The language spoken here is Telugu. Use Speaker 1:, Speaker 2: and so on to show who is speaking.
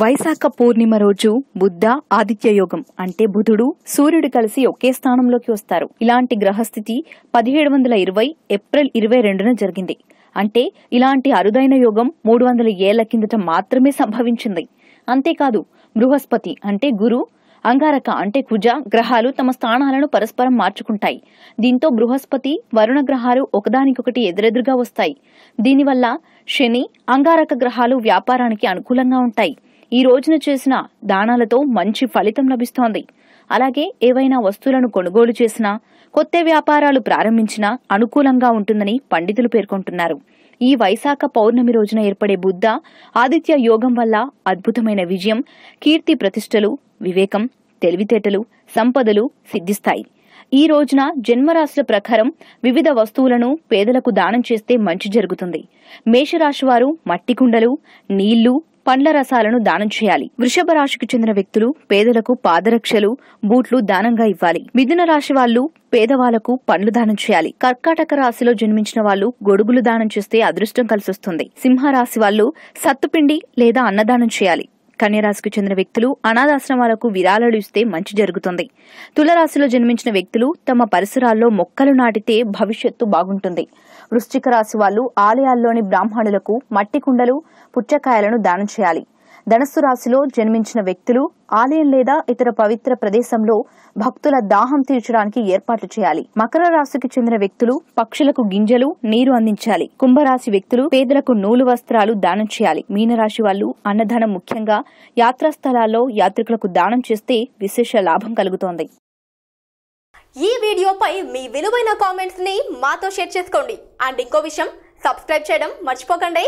Speaker 1: వైశాఖ పూర్ణిమ రోజు బుద్ధ ఆదిత్య యోగం అంటే బుధుడు సూర్యుడు కలిసి ఒకే స్థానంలోకి వస్తారు. ఇలాంటి గ్రహస్థితి పదిహేడు వందల ఇరవై ఏప్రిల్ ఇరవై రెండున జరిగింది. అంటే ఇలాంటి అరుదైన యోగం మూడు వందల ఏళ్ళ కిందట మాత్రమే సంభవించింది. అంతేకాదు బృహస్పతి అంటే గురు అంగారక అంటే కుజ గ్రహాలు తమ స్థానాలను పరస్పరం మార్చుకుంటాయి. దీంతో బృహస్పతి వరుణ గ్రహాలు ఒకదానికొకటి ఎదురెదురుగా వస్తాయి. దీనివల్ల శని అంగారక గ్రహాలు వ్యాపారానికి అనుకూలంగా ఉంటాయి. ఈ రోజున చేసిన దానాలతో మంచి ఫలితం లభిస్తోంది. అలాగే ఏవైనా వస్తువులను కొనుగోలు చేసినా కొత్త వ్యాపారాలు ప్రారంభించినా అనుకూలంగా ఉంటుందని పండితులు పేర్కొంటున్నారు. ఈ వైశాఖ పౌర్ణమి రోజున ఏర్పడే బుద్ధ ఆదిత్య యోగం వల్ల అద్భుతమైన విజయం కీర్తి ప్రతిష్టలు వివేకం తెలివితేటలు సంపదలు సిద్ధిస్తాయి. ఈ రోజున జన్మరాశుల ప్రకారం వివిధ వస్తువులను పేదలకు దానం చేస్తే మంచి జరుగుతుంది. మేషరాశివారు మట్టి కుండలు నీళ్ళు పండ్ల రసాలను దానం చేయాలి. వృషభ రాశికి చెందిన వ్యక్తులు పేదలకు పాదరక్షలు బూట్లు దానంగా ఇవ్వాలి. మిథున రాశి వాళ్ళు పేదవాళ్ళకు పండ్లు దానం చేయాలి. కర్కాటక రాశిలో జన్మించిన వాళ్ళు గొడుగులు దానం చేస్తే అదృష్టం కలిసొస్తుంది. సింహరాశి వాళ్ళు సత్తుపిండి లేదా అన్నదానం చేయాలి. కన్యరాశికి చెందిన వ్యక్తులు అనాథాశ్రమాలకు విరాళాలు ఇస్తే మంచి జరుగుతుంది. తులరాశిలో జన్మించిన వ్యక్తులు తమ పరిసరాల్లో మొక్కలు నాటితే భవిష్యత్తు బాగుంటుంది. వృశ్చిక రాశి వాళ్ళు ఆలయాల్లోని బ్రాహ్మణులకు మట్టి కుండలు పుచ్చకాయలను దానం చేయాలి. ధనస్సు రాశిలో జన్మించిన వ్యక్తులు ఆలయం లేదా ఇతర పవిత్ర ప్రదేశంలో భక్తుల దాహం తీర్చడానికి ఏర్పాట్లు చేయాలి. మకర రాశికి చెందిన వ్యక్తులు పక్షులకు గింజలు నీరు అందించాలి. కుంభరాశి వ్యక్తులు పేదలకు నూలు వస్త్రాలు దానం చేయాలి. మీనరాశి వాళ్ళు అన్నదానం ముఖ్యంగా యాత్రా స్థలాల్లో యాత్రికులకు దానం చేస్తే విశేష లాభం కలుగుతోంది.
Speaker 2: ఈ వీడియోపై మీ విలువైన కామెంట్స్ని మాతో షేర్ చేసుకోండి. అండ్ ఇంకో విషయం సబ్స్క్రైబ్ చేయడం మర్చిపోకండి.